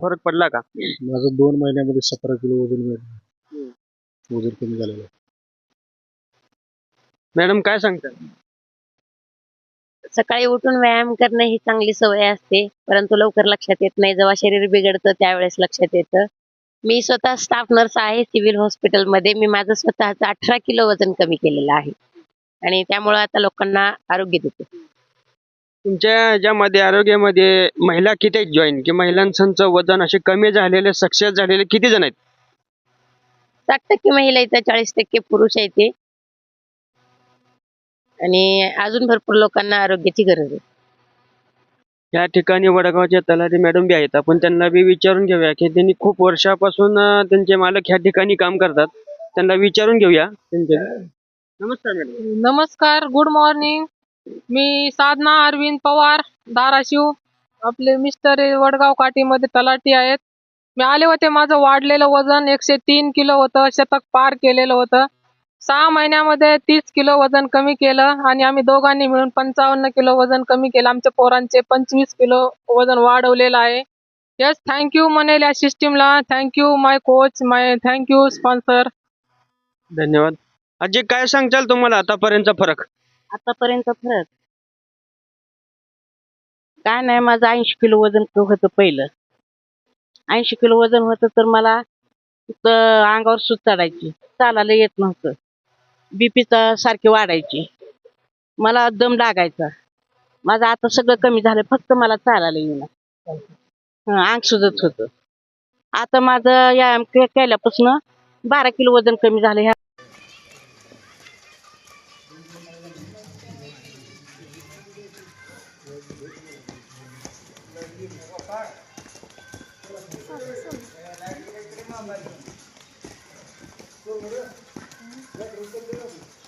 फरक पडला का? माझं दोन महिन्यामध्ये सतरा किलो वजन वाढलं वजन कमी झालेलं आहे. मॅडम काय सांगता? सकाळी उठून व्यायाम करणं ही चांगली सवय असते परंतु लवकर लक्षात येत नाही. जेव्हा शरीर बिघडतं त्यावेळेस लक्षात येतं. मी स्वतः स्टाफ नर्स आहे सिव्हिल हॉस्पिटलमध्ये मी माझं स्वतःचं अठरा किलो वजन कमी केलेलं आहे. आणि त्यामुळं आता लोकांना आरोग्य देते. तुमच्या याच्यामध्ये आरोग्यामध्ये महिला किती आहेत जॉईन की महिलांचं वजन असे कमी झालेले सक्सेस झालेले किती जण आहेत? साठ टक्के महिला इथं चाळीस टक्के पुरुष आहे ते. आणि अजून भरपूर लोकांना आरोग्याची गरज आहे. या ठिकाणी वडगावच्या तलाठी मॅडम बी आहेत. आपण त्यांना बी विचारून घेऊया की त्यांनी खूप वर्षापासून अं, त्यांचे मालक ह्या ठिकाणी काम करतात. त्यांना विचारून घेऊया त्यांचे नमस्कार मॅडम. नमस्कार गुड मॉर्निंग. मी साधना अरविंद पवार धाराशिव. आपले मिस्टर हे वडगाव काठीमध्ये तलाठी आहेत. मी आले होते माझं वाढलेलं वजन एकशे तीन किलो होतं शतक पार केलेलं होतं. सहा महिन्यामध्ये तीस किलो वजन कमी केलं आणि आम्ही दोघांनी मिळून पंचावन्न किलो वजन कमी केलं. आमच्या पोरांचे पंचवीस किलो वजन वाढवलेलं आहे. येस थँक्यू म्हणेल या सिस्टीमला thank you my coach my thank you sponsor धन्यवाद. अजय काय सांगचाल तुम्हाला आतापर्यंतचा फरक? आतापर्यंत फरक? काय नाही माझं ऐंशी किलो वजन होतं पहिलं. ऐंशी किलो वजन होतं तर मला अंगावर सूत चढायची. चालायला येत नव्हतं. बीपीचा सारखी वाढायची. मला दम लागायचा. माझं आता सगळं कमी झालं फक्त मला चालायला येईना. अंग सुजत होतं. आता माझं व्यायाम केल्यापासून बारा किलो वजन कमी झालं. ह्या Thank you.